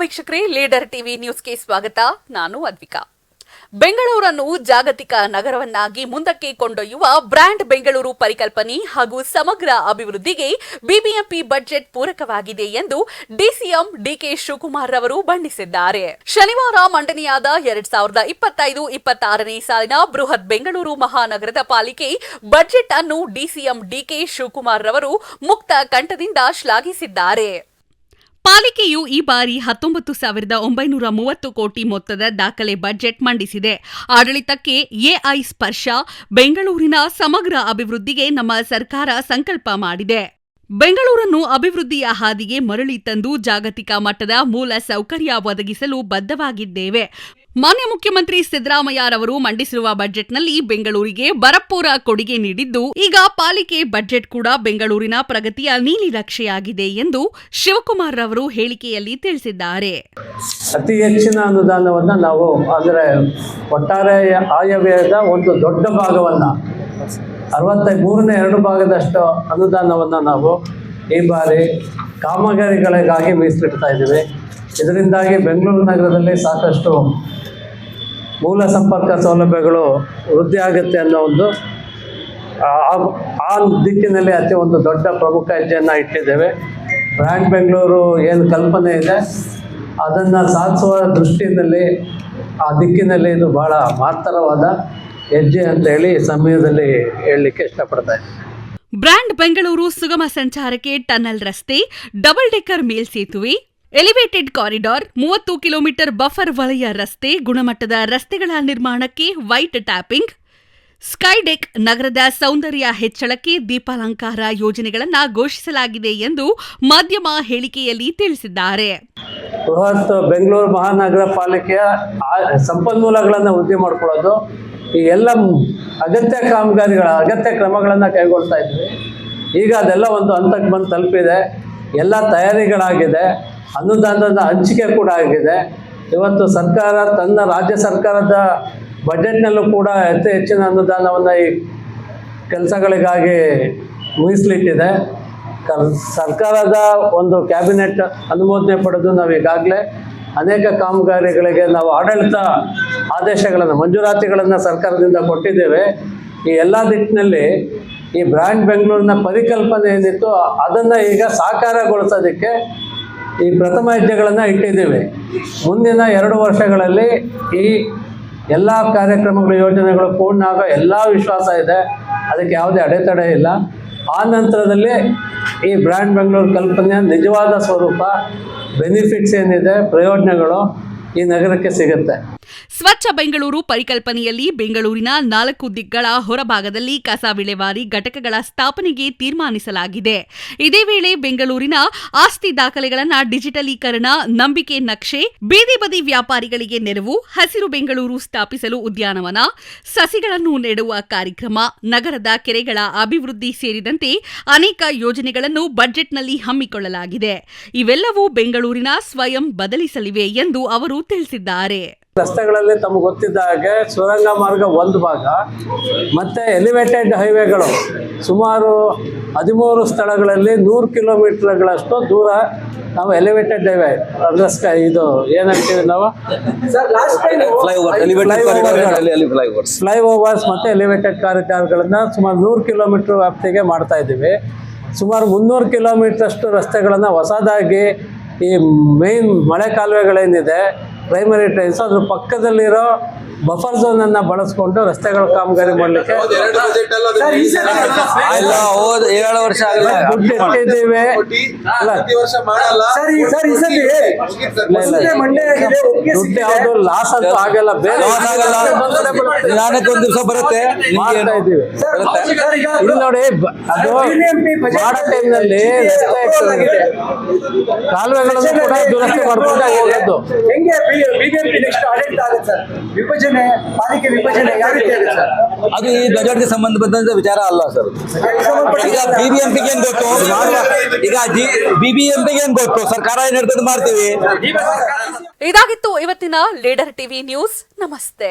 ವೀಕ್ಷಕರೇ, leader TV ನ್ಯೂಸ್ಗೆ ಸ್ವಾಗತ. ನಾನು ಅದ್ವಿಕಾ. ಬೆಂಗಳೂರನ್ನು ಜಾಗತಿಕ ನಗರವನ್ನಾಗಿ ಮುಂದಕ್ಕೆ ಕೊಂಡೊಯ್ಯುವ ಬ್ರ್ಯಾಂಡ್ ಬೆಂಗಳೂರು ಪರಿಕಲ್ಪನೆ ಹಾಗೂ ಸಮಗ್ರ ಅಭಿವೃದ್ಧಿಗೆ ಬಿಬಿಎಂಪಿ ಬಜೆಟ್ ಪೂರಕವಾಗಿದೆ ಎಂದು ಡಿಸಿಎಂ ಡಿಕೆ ಶಿವಕುಮಾರ್ ಅವರು ಬಣ್ಣಿಸಿದ್ದಾರೆ. ಶನಿವಾರ ಮಂಡನೆಯಾದ ಎರಡ್ ಸಾವಿರದ ಇಪ್ಪತ್ತೈದು ಇಪ್ಪತ್ತಾರನೇ ಸಾಲಿನ ಬೃಹತ್ ಬೆಂಗಳೂರು ಮಹಾನಗರದ ಪಾಲಿಕೆ ಬಜೆಟ್ ಅನ್ನು ಡಿಸಿಎಂ ಡಿಕೆ ಶಿವಕುಮಾರ್ ರವರು ಮುಕ್ತ ಕಂಠದಿಂದ ಶ್ಲಾಘಿಸಿದ್ದಾರೆ. ಪಾಲಿಕೆಯು ಈ ಬಾರಿ ಹತ್ತೊಂಬತ್ತು ಸಾವಿರದ ಒಂಬೈನೂರ ಮೂವತ್ತು ಕೋಟಿ ಮೊತ್ತದ ದಾಖಲೆ ಬಜೆಟ್ ಮಂಡಿಸಿದೆ. ಆಡಳಿತಕ್ಕೆ ಎಐ ಸ್ಪರ್ಶ, ಬೆಂಗಳೂರಿನ ಸಮಗ್ರ ಅಭಿವೃದ್ಧಿಗೆ ನಮ್ಮ ಸರ್ಕಾರ ಸಂಕಲ್ಪ ಮಾಡಿದೆ. ಬೆಂಗಳೂರನ್ನು ಅಭಿವೃದ್ಧಿಯ ಹಾದಿಗೆ ಮರಳಿ ತಂದು ಜಾಗತಿಕ ಮಟ್ಟದ ಮೂಲ ಸೌಕರ್ಯ ಒದಗಿಸಲು ಬದ್ಧವಾಗಿದ್ದೇವೆ. ಮಾನ್ಯ ಮುಖ್ಯಮಂತ್ರಿ ಸಿದ್ದರಾಮಯ್ಯರವರು ಮಂಡಿಸಿರುವ ಬಜೆಟ್ನಲ್ಲಿ ಬೆಂಗಳೂರಿಗೆ ಭರಪೂರ ಕೊಡುಗೆ ನೀಡಿದ್ದು, ಈಗ ಪಾಲಿಕೆ ಬಜೆಟ್ ಕೂಡ ಬೆಂಗಳೂರಿನ ಪ್ರಗತಿಯ ನೀಲಿ ನಕ್ಷೆಯಾಗಿದೆ ಎಂದು ಶಿವಕುಮಾರ್ ರವರು ಹೇಳಿಕೆಯಲ್ಲಿ ತಿಳಿಸಿದ್ದಾರೆ. ಅತಿ ಹೆಚ್ಚಿನ ಅನುದಾನವನ್ನು ನಾವು ಅಂದರೆ ಒಟ್ಟಾರೆ ಆಯವ್ಯಯದ ಒಂದು ದೊಡ್ಡ ಭಾಗವನ್ನು ಅರವತ್ತೈ ಮೂರನೇ ಎರಡು ಭಾಗದಷ್ಟು ಅನುದಾನವನ್ನು ನಾವು ಈ ಬಾರಿ ಕಾಮಗಾರಿಗಳಿಗಾಗಿ ಮೀಸಲಿಡ್ತಾ ಇದ್ದೀವಿ. ಇದರಿಂದಾಗಿ ಬೆಂಗಳೂರು ನಗರದಲ್ಲಿ ಸಾಕಷ್ಟು ಮೂಲ ಸಂಪರ್ಕ ಸೌಲಭ್ಯಗಳು ವೃದ್ಧಿ ಆಗುತ್ತೆ ಅನ್ನೋ ಒಂದು, ಆ- ದಿಕ್ಕಿನಲ್ಲಿ ಅತಿ ಒಂದು ದೊಡ್ಡ ಪ್ರಮುಖ ಹೆಜ್ಜೆಯನ್ನು ಇಟ್ಟಿದ್ದೇವೆ. ಬ್ರ್ಯಾಂಡ್ ಬೆಂಗಳೂರು ಏನು ಕಲ್ಪನೆ ಇದೆ, ಅದನ್ನು ಸಾಧಿಸುವ ದೃಷ್ಟಿಯಲ್ಲಿ ಆ ದಿಕ್ಕಿನಲ್ಲಿ ಇದು ಬಹಳ ಮಹತ್ತರವಾದ ಹೆಜ್ಜೆ ಅಂತ ಹೇಳಿ ಸಮಯದಲ್ಲಿ ಹೇಳಲಿಕ್ಕೆ ಇಷ್ಟಪಡ್ತಾ ಇದ್ದೀನಿ. ಬ್ರ್ಯಾಂಡ್ ಬೆಂಗಳೂರು ಸುಗಮ ಸಂಚಾರಕ್ಕೆ ಟನಲ್ ರಸ್ತೆ ಡಬಲ್ ಡೆಕ್ಕರ್ ಮೇಲ್ಸೇತುವೆ ಎಲಿವೇಟೆಡ್ ಕಾರಿಡಾರ್ ಮೂವತ್ತು ಕಿಲೋಮೀಟರ್ ಬಫರ್ ವಲಯ ರಸ್ತೆ ಗುಣಮಟ್ಟದ ರಸ್ತೆಗಳ ನಿರ್ಮಾಣಕ್ಕೆ ವೈಟ್ ಟ್ಯಾಪಿಂಗ್ ಸ್ಕೈಡೆಕ್ ನಗರದ ಸೌಂದರ್ಯ ಹೆಚ್ಚಳಕ್ಕೆ ದೀಪಾಲಂಕಾರ ಯೋಜನೆಗಳನ್ನು ಘೋಷಿಸಲಾಗಿದೆ ಎಂದು ಮಾಧ್ಯಮ ಹೇಳಿಕೆಯಲ್ಲಿ ತಿಳಿಸಿದ್ದಾರೆ. ಬೃಹತ್ ಬೆಂಗಳೂರು ಮಹಾನಗರ ಪಾಲಿಕೆಯ ಸಂಪನ್ಮೂಲಗಳನ್ನು ವೃದ್ಧಿ ಮಾಡ್ಕೊಳ್ಳೋದು ಈ ಎಲ್ಲ ಅಗತ್ಯ ಕಾಮಗಾರಿಗಳ, ಅಗತ್ಯ ಕ್ರಮಗಳನ್ನು ಕೈಗೊಳ್ತಾ ಇದ್ವಿ. ಈಗ ಅದೆಲ್ಲ ಒಂದು ಹಂತಕ್ಕೆ ಬಂದು ತಲುಪಿದೆ. ಎಲ್ಲ ತಯಾರಿಗಳಾಗಿದೆ. ಅನುದಾನದ ಹಂಚಿಕೆ ಕೂಡ ಆಗಿದೆ. ಇವತ್ತು ಸರ್ಕಾರ ತನ್ನ ರಾಜ್ಯ ಸರ್ಕಾರದ ಬಜೆಟ್ನಲ್ಲೂ ಕೂಡ ಅತಿ ಹೆಚ್ಚಿನ ಅನುದಾನವನ್ನು ಈ ಕೆಲಸಗಳಿಗಾಗಿ ಮೀಸಲಿಟ್ಟಿದೆ ಕರ್- ಸರ್ಕಾರದ ಒಂದು ಕ್ಯಾಬಿನೆಟ್ ಅನುಮೋದನೆ ಪಡೆದು ನಾವು ಈಗಾಗಲೇ ಅನೇಕ ಕಾಮಗಾರಿಗಳಿಗೆ ನಾವು ಆಡಳಿತ ಆದೇಶಗಳನ್ನು, ಮಂಜೂರಾತಿಗಳನ್ನು ಸರ್ಕಾರದಿಂದ ಕೊಟ್ಟಿದ್ದೇವೆ. ಈ ಎಲ್ಲ ನಿಟ್ಟಿನಲ್ಲಿ ಈ ಬ್ರ್ಯಾಂಡ್ ಬೆಂಗಳೂರಿನ ಪರಿಕಲ್ಪನೆ ಏನಿತ್ತು ಅದನ್ನು ಈಗ ಸಾಕಾರಗೊಳಿಸೋದಕ್ಕೆ ಈ ಪ್ರಥಮ ಹೆಜ್ಜೆಗಳನ್ನು ಇಟ್ಟಿದ್ದೇವೆ. ಮುಂದಿನ ಎರಡು ವರ್ಷಗಳಲ್ಲಿ ಈ ಎಲ್ಲ ಕಾರ್ಯಕ್ರಮಗಳು, ಯೋಜನೆಗಳು ಪೂರ್ಣ ಆಗೋ ಎಲ್ಲ ವಿಶ್ವಾಸ ಇದೆ. ಅದಕ್ಕೆ ಯಾವುದೇ ಅಡೆತಡೆ ಇಲ್ಲ. ಆ ನಂತರದಲ್ಲಿ ಈ ಬ್ರ್ಯಾಂಡ್ ಬೆಂಗಳೂರು ಕಲ್ಪನೆಯ ನಿಜವಾದ ಸ್ವರೂಪ ಬೆನಿಫಿಟ್ಸ್ ಏನಿದೆ ಪ್ರಯೋಜನಗಳು ಈ ನಗರಕ್ಕೆ ಸಿಗುತ್ತೆ. ಸ್ವಚ್ಛ ಬೆಂಗಳೂರು ಪರಿಕಲ್ಪನೆಯಲ್ಲಿ ಬೆಂಗಳೂರಿನ ನಾಲ್ಕು ದಿಗ್ಗಳ ಹೊರಭಾಗದಲ್ಲಿ ಕಸ ವಿಲೇವಾರಿ ಘಟಕಗಳ ಸ್ಥಾಪನೆಗೆ ತೀರ್ಮಾನಿಸಲಾಗಿದೆ. ಇದೇ ವೇಳೆ ಬೆಂಗಳೂರಿನ ಆಸ್ತಿ ದಾಖಲೆಗಳನ್ನು ಡಿಜಿಟಲೀಕರಣ, ನಂಬಿಕೆ ನಕ್ಷೆ, ಬೀದಿ ಬದಿ ವ್ಯಾಪಾರಿಗಳಿಗೆ ನೆರವು, ಹಸಿರು ಬೆಂಗಳೂರು ಸ್ಥಾಪಿಸಲು ಉದ್ಯಾನವನ, ಸಸಿಗಳನ್ನು ನೆಡುವ ಕಾರ್ಯಕ್ರಮ, ನಗರದ ಕೆರೆಗಳ ಅಭಿವೃದ್ಧಿ ಸೇರಿದಂತೆ ಅನೇಕ ಯೋಜನೆಗಳನ್ನು ಬಜೆಟ್ನಲ್ಲಿ ಹಮ್ಮಿಕೊಳ್ಳಲಾಗಿದೆ. ಇವೆಲ್ಲವೂ ಬೆಂಗಳೂರಿನ ಸ್ವಯಂ ಬದಲಿಸಲಿವೆ ಎಂದು ಅವರು ತಿಳಿಸಿದ್ದಾರೆ. ರಸ್ತೆಗಳಲ್ಲಿ ತಮಗೆ ಗೊತ್ತಿದ್ದ ಹಾಗೆ ಸುರಂಗ ಮಾರ್ಗ ಒಂದು ಭಾಗ ಮತ್ತು ಎಲಿವೇಟೆಡ್ ಹೈವೇಗಳು ಸುಮಾರು ಹದಿಮೂರು ಸ್ಥಳಗಳಲ್ಲಿ ನೂರು ಕಿಲೋಮೀಟರ್ಗಳಷ್ಟು ದೂರ ನಾವು ಎಲಿವೇಟೆಡ್ ಹೈವೇ ಅಂದ್ರೆ ಸ್ಕ- ಇದು ಏನಂತೀವಿ ನಾವು? ಫ್ಲೈಓವರ್ಸ್ ಮತ್ತು ಎಲಿವೇಟೆಡ್ ಕಾರಿಡಾರ್ಗಳನ್ನು ಸುಮಾರು ನೂರು ಕಿಲೋಮೀಟ್ರ್ ವ್ಯಾಪ್ತಿಗೆ ಮಾಡ್ತಾ ಇದ್ದೀವಿ. ಸುಮಾರು ಮುನ್ನೂರು ಕಿಲೋಮೀಟ್ರಷ್ಟು ರಸ್ತೆಗಳನ್ನು ಹೊಸದಾಗಿ ಈ ಮೇನ್ ಮಳೆ ಕಾಲುವೆಗಳೇನಿದೆ ಪ್ರೈಮರಿ ಟೈಲ್ಸ್ ಅದ್ರ ಪಕ್ಕದಲ್ಲಿರೋ ಬಫರ್ ಝೋನನ್ನು ಬಳಸ್ಕೊಂಡು ರಸ್ತೆಗಳ ಕಾಮಗಾರಿ ಮಾಡಲಿಕ್ಕೆ. ಏಳು ವರ್ಷ ಆಗಲ್ಲ ದುಡ್ಡು ಒಪ್ಪಿಗೆ ದುಡ್ಡು ಯಾವುದು ಲಾಸ್ ಅಂತೂ ಆಗಲ್ಲ. ಬೇರೆ ಒಂದ್ ದಿವಸ ಬರುತ್ತೆ. ಇಲ್ಲಿ. ನೋಡಿ ಅದು BBMP budget ಮಾಡೋ ಟೈಮ್ನಲ್ಲಿ ರಸ್ತೆ ಕಾಲುವೆಗಳನ್ನು ಕೂಡ ದುರಸ್ತಿ ಮಾಡ್ಕೊಂಡು ಹೋಗೋದು ಹೆಂಗೆ? ಬಿಜೆಪಿ ನೆಕ್ಸ್ಟ್ ಆಡಳಿತ ಆಗುತ್ತೆ ಸರ್. ವಿಭಜನೆ ಪಾಲಿಕೆ ವಿಭಜನೆ ಯಾವ ರೀತಿ ಆಗುತ್ತೆ ಸರ್? ಅದು ಈ ಬಜೆಟ್ಗೆ ಸಂಬಂಧಪಟ್ಟಂತ ವಿಚಾರ ಅಲ್ಲ ಸರ್. ಈಗ ಬಿಬಿಎಂಪಿಗೆ ಏನ್ ಗೊತ್ತು? ಈಗ ಬಿಬಿಎಂಪಿಗೆ ಏನ್ ಗೊತ್ತು? ಸರ್ಕಾರ ಏನ್ ಹೇಳ್ತದೆ ಮಾಡ್ತೀವಿ ಇದಾಗಿತ್ತು ಇವತ್ತಿನ ಲೀಡರ್ ಟಿವಿ ನ್ಯೂಸ್. ನಮಸ್ತೆ.